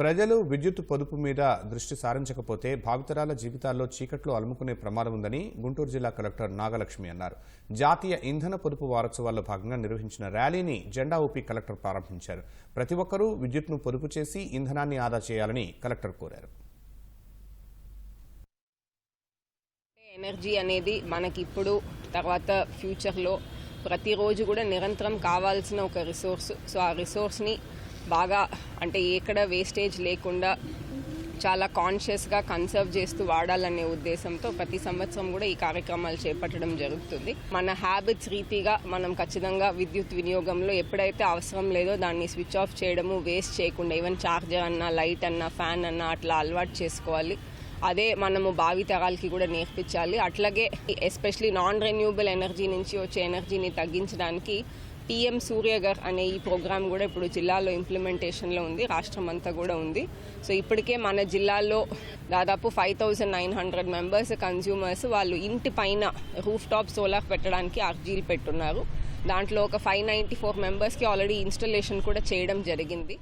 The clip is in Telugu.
ప్రజలు విద్యుత్ పొదుపు మీద దృష్టి సారించకపోతే భావితరాల జీవితాల్లో చీకట్లు అలుముకునే ప్రమాదం ఉందని గుంటూరు జిల్లా కలెక్టర్ నాగలక్ష్మి అన్నారు. జాతీయ ఇంధన పొదుపు వారోత్సవాల్లో భాగంగా నిర్వహించిన ర్యాలీని జెండా ఊపి కలెక్టర్ ప్రారంభించారు. ప్రతి ఒక్కరూ విద్యుత్ను పొదుపు చేసి ఇంధనాన్ని ఆదా చేయాలని కలెక్టర్ కోరారు. ఎనర్జీ అనేది మనకి ఇప్పుడు తర్వాత ఫ్యూచర్లో ప్రతిరోజు కూడా నిరంతరం కావాల్సిన ఒక రిసోర్స్. సో ఆ రిసోర్స్ని బాగా అంటే ఎక్కడ వేస్టేజ్ లేకుండా చాలా కాన్షియస్గా కన్సర్వ్ చేస్తూ వాడాలనే ఉద్దేశంతో ప్రతి సంవత్సరం కూడా ఈ కార్యక్రమాలు చేపట్టడం జరుగుతుంది. మన హ్యాబిట్స్ రీతిగా మనం ఖచ్చితంగా విద్యుత్ వినియోగంలో ఎప్పుడైతే అవసరం లేదో దాన్ని స్విచ్ ఆఫ్ చేయడము వేస్ట్ చేయకుండా ఈవెన్ చార్జర్ అన్నా లైట్ అన్నా ఫ్యాన్ అన్నా అట్లా అలవాటు చేసుకోవాలి. అదే మనము భావి తరాలకి కూడా నేర్పించాలి. అట్లాగే ఎస్పెషలీ నాన్ రెన్యూబుల్ ఎనర్జీ నుంచి వచ్చే ఎనర్జీని తగ్గించడానికి పిఎం సూర్యగర్ అనే ఈ ప్రోగ్రామ్ కూడా ఇప్పుడు జిల్లాలో ఇంప్లిమెంటేషన్లో ఉంది రాష్ట్రం అంతా కూడా ఉంది. సో ఇప్పటికే మన జిల్లాలో దాదాపు five thousand nine hundred members consumers వాళ్ళు ఇంటి పైన రూఫ్ టాప్ సోలార్ పెట్టడానికి అర్జీలు పెట్టున్నారు. దాంట్లో ఒక ఫైవ్ నైంటీ ఫోర్ మెంబర్స్కి ఆల్రెడీ ఇన్స్టలేషన్ కూడా చేయడం జరిగింది.